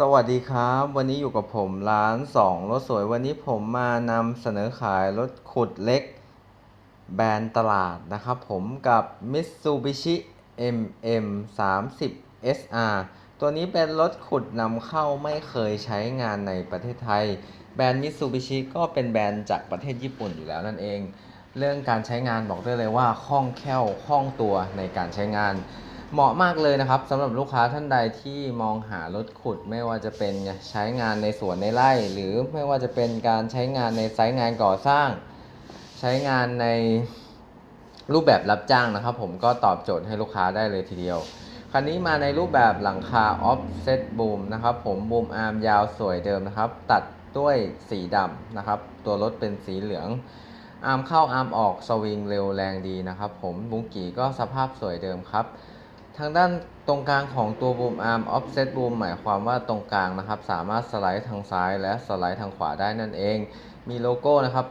สวัสดีครับ วันนี้อยู่กับผมร้านสองรถสวย วันนี้ผมมานำเสนอขายรถขุดเล็ก แบรนด์ตลาดนะครับผมกับ Mitsubishi MM 30 SR ตัวนี้เป็นรถขุดนำเข้าไม่เคยใช้งานในประเทศไทย แบรนด์ Mitsubishi ก็เป็นแบรนด์จากประเทศญี่ปุ่นอยู่แล้วนั่นเอง เรื่องการใช้งานบอกได้เลยว่าคล่องแคล่วคล่องตัวในการใช้งาน เหมาะมากเลยนะครับสำหรับลูกค้าท่านใดที่มองหารถขุดไม่ว่าจะเป็นใช้งานในสวนในไร่ หรือไม่ว่าจะเป็นการใช้งานในไซต์งานก่อสร้าง ใช้งานในรูปแบบรับจ้างนะครับ ผมก็ตอบโจทย์ให้ลูกค้าได้เลยทีเดียว คันนี้มาในรูปแบบหลังคา offset boom นะครับผมบูมอาร์มยาวสวยเดิมนะครับ ตัดด้วยสีดำนะครับ ตัวรถเป็นสีเหลืองอาร์มเข้าอาร์มออกสวิงเร็วแรงดีนะครับ ผมบุงกีก็สภาพสวยเดิมครับ ทางด้านตรงกลางของตัวบูมอาร์มออฟเซตบูมหมายความว่าตรงกลางนะครับ สามารถสไลด์ทางซ้ายและสไลด์ทางขวาได้นั่นเอง มีโลโก้นะครับ